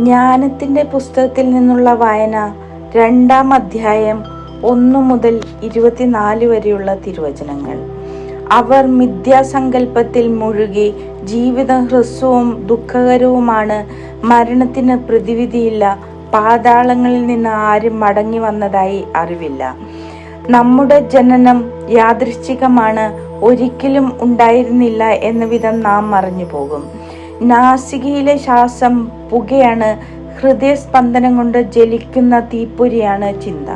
ജ്ഞാനത്തിന്റെ പുസ്തകത്തിൽ നിന്നുള്ള വായന രണ്ടാം അധ്യായം ഒന്നു മുതൽ ഇരുപത്തിനാല് വരെയുള്ള തിരുവചനങ്ങൾ. അവർ മിഥ്യാസങ്കല്പത്തിൽ മുഴുകി ജീവിതം ഹ്രസ്വവും ദുഃഖകരവുമാണ്. മരണത്തിന് പ്രതിവിധിയില്ല. പാതാളങ്ങളിൽ നിന്ന് ആരും മടങ്ങി വന്നതായി അറിവില്ല. നമ്മുടെ ജനനം യാദൃശ്ചികമാണ്. ഒരിക്കലും ഉണ്ടായിരുന്നില്ല എന്ന വിധം നാം മറഞ്ഞു പോകും നാസികയിലെ ശ്വാസം പുകയാണ്. ഹൃദയസ്പന്ദനം കൊണ്ട് ജലിക്കുന്ന തീപ്പൊരിയാണ് ചിന്ത.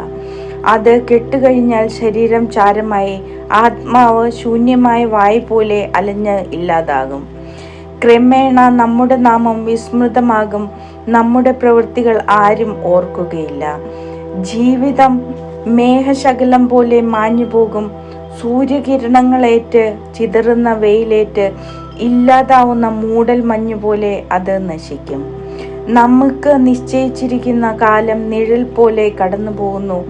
അത് കെട്ടുകഴിഞ്ഞാൽ ശരീരം ചാരമായി ആത്മാവ് ശൂന്യമായ വായു പോലെ അലഞ്ഞ് ഇല്ലാതാകും. ക്രമേണ നമ്മുടെ നാമം വിസ്മൃതമാകും. നമ്മുടെ പ്രവൃത്തികൾ ആരും ഓർക്കുകയില്ല. ജീവിതം മേഘശകലം പോലെ മാഞ്ഞു പോകും സൂര്യകിരണങ്ങളേറ്റ് ചിതറുന്ന വെയിലേറ്റ് ഇല്ലാതാവുന്ന മൂടൽ മഞ്ഞ് പോലെ അത് നശിക്കും. നമുക്ക് നിശ്ചയിച്ചിരിക്കുന്ന കാലം നിഴൽ പോലെ കടന്നു പോകുന്നു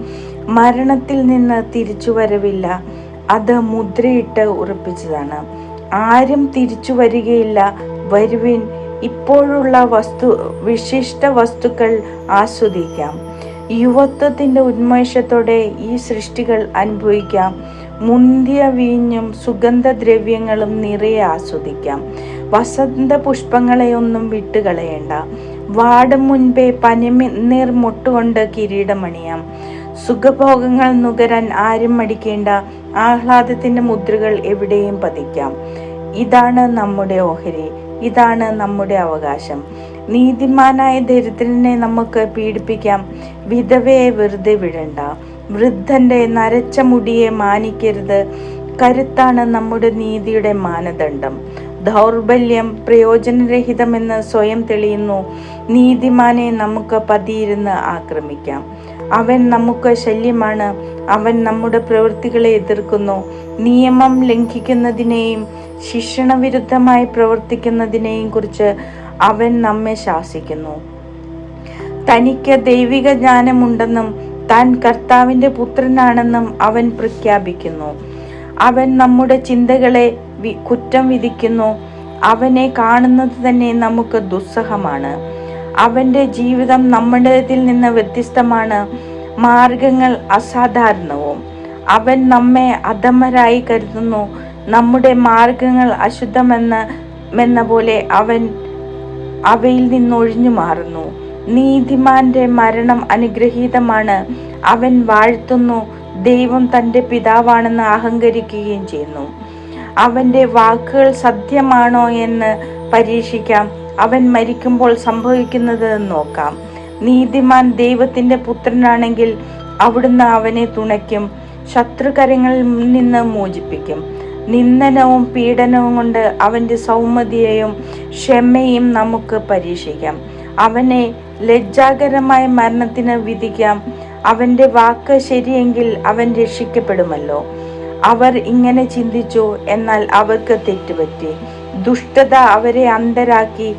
മരണത്തിൽ നിന്ന് തിരിച്ചു വരവില്ല അത് മുദ്രയിട്ട് ഉറപ്പിച്ചതാണ്. ആരും തിരിച്ചു വരികയില്ല വരുവിൻ ഇപ്പോഴുള്ള വസ്തു വിശിഷ്ട വസ്തുക്കൾ ആസ്വദിക്കാം. യുവത്വത്തിന്റെ ഉന്മേഷത്തോടെ ഈ സൃഷ്ടികൾ അനുഭവിക്കാം. മുന്തിയ വീഞ്ഞും സുഗന്ധദ്രവ്യങ്ങളും നിറയെ ആസ്വദിക്കാം. വസന്ത പുഷ്പങ്ങളെയൊന്നും വിട്ടുകളയണ്ട. വാടും മുൻപേ പനിനീർ മുട്ടുകൊണ്ട് കിരീടമണിയാം. സുഖഭോഗങ്ങൾ നുകരാൻ ആരും മടിക്കേണ്ട. ആഹ്ലാദത്തിന്റെ മുദ്രകൾ എവിടെയും പതിക്കാം. ഇതാണ് നമ്മുടെ ഓഹരി. ഇതാണ് നമ്മുടെ അവകാശം. നീതിമാനായ ദരിദ്രനെ നമുക്ക് പീഡിപ്പിക്കാം. വിധവയെ വെറുതെ വിടണ്ട. വൃദ്ധന്റെ നരച്ച മുടിയെ മാനിക്കരുത്. കരുത്താണ് നമ്മുടെ നീതിയുടെ മാനദണ്ഡം. ദൗർബല്യം പ്രയോജനരഹിതമെന്ന് സ്വയം തെളിയുന്നു. നീതിമാനെ നമുക്ക് പതിയിരുന്ന് ആക്രമിക്കാം. അവൻ നമുക്ക് ശല്യമാണ്. അവൻ നമ്മുടെ പ്രവൃത്തികളെ എതിർക്കുന്നു. നിയമം ലംഘിക്കുന്നതിനെയും ശിക്ഷണവിരുദ്ധമായി പ്രവർത്തിക്കുന്നതിനെയും കുറിച്ച് അവൻ നമ്മെ ശാസിക്കുന്നു. തനിക്ക് ദൈവിക ജ്ഞാനമുണ്ടെന്നും താൻ കർത്താവിന്റെ പുത്രനാണെന്നും അവൻ പ്രഖ്യാപിക്കുന്നു. അവൻ നമ്മുടെ ചിന്തകളെ കുറ്റം വിധിക്കുന്നു. അവനെ കാണുന്നത് തന്നെ നമുക്ക് ദുസ്സഹമാണ്. അവന്റെ ജീവിതം നമ്മുടേതിൽ നിന്ന് വ്യത്യസ്തമാണ്. മാർഗങ്ങൾ അസാധാരണവും. അവൻ നമ്മെ അധമരായി കരുതുന്നു. നമ്മുടെ മാർഗങ്ങൾ അശുദ്ധമെന്ന് എന്ന പോലെ അവൻ അവയിൽ നിന്നൊഴിഞ്ഞു മാറുന്നു. നീതിമാന്റെ മരണം അനുഗ്രഹീതമാണ്. അവൻ വാഴ്ത്തുന്നു ദൈവം തന്റെ പിതാവാണെന്ന് അഹങ്കരിക്കുകയും ചെയ്യുന്നു. അവന്റെ വാക്കുകൾ സത്യമാണോ എന്ന് പരീക്ഷിക്കാം. അവൻ മരിക്കുമ്പോൾ സംഭവിക്കുന്നത് നോക്കാം. നീതിമാൻ ദൈവത്തിന്റെ പുത്രനാണെങ്കിൽ അവിടുന്ന് അവനെ തുണയ്ക്കും. ശത്രുകരങ്ങളിൽ നിന്ന് മോചിപ്പിക്കും. നിന്ദനവും പീഡനവും കൊണ്ട് അവന്റെ സൗമ്യതയെയും ക്ഷമയും നമുക്ക് പരീക്ഷിക്കാം. അവനെ ലജ്ജാകരമായ മരണത്തിന് വിധിക്കാം. അവന്റെ വാക്ക് ശരിയെങ്കിൽ അവൻ രക്ഷിക്കപ്പെടുമല്ലോ. അവർ ഇങ്ങനെ ചിന്തിച്ചു എന്നാൽ അവർക്ക് തെറ്റുപറ്റി. ദുഷ്ടത അവരെ അന്ധരാക്കി.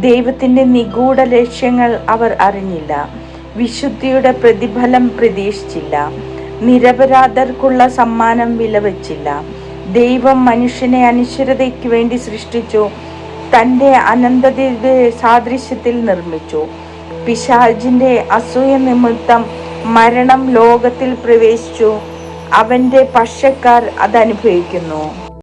ദൈവത്തിന്റെ നിഗൂഢ ലക്ഷ്യങ്ങൾ അവർ അറിഞ്ഞില്ല. വിശുദ്ധിയുടെ പ്രതിഫലം പ്രതീക്ഷിച്ചില്ല. നിരപരാധർക്കുള്ള സമ്മാനം വിലവച്ചില്ല. ദൈവം മനുഷ്യനെ അനുശ്വരതയ്ക്ക് വേണ്ടി സൃഷ്ടിച്ചു. തന്റെ അനന്തതയുടെ സാദൃശ്യത്തിൽ നിർമ്മിച്ചു. പിശാജിന്റെ അസൂയ നിമിത്തം മരണം ലോകത്തിൽ പ്രവേശിച്ചു. അവന്റെ പക്ഷക്കാർ അതനുഭവിക്കുന്നു.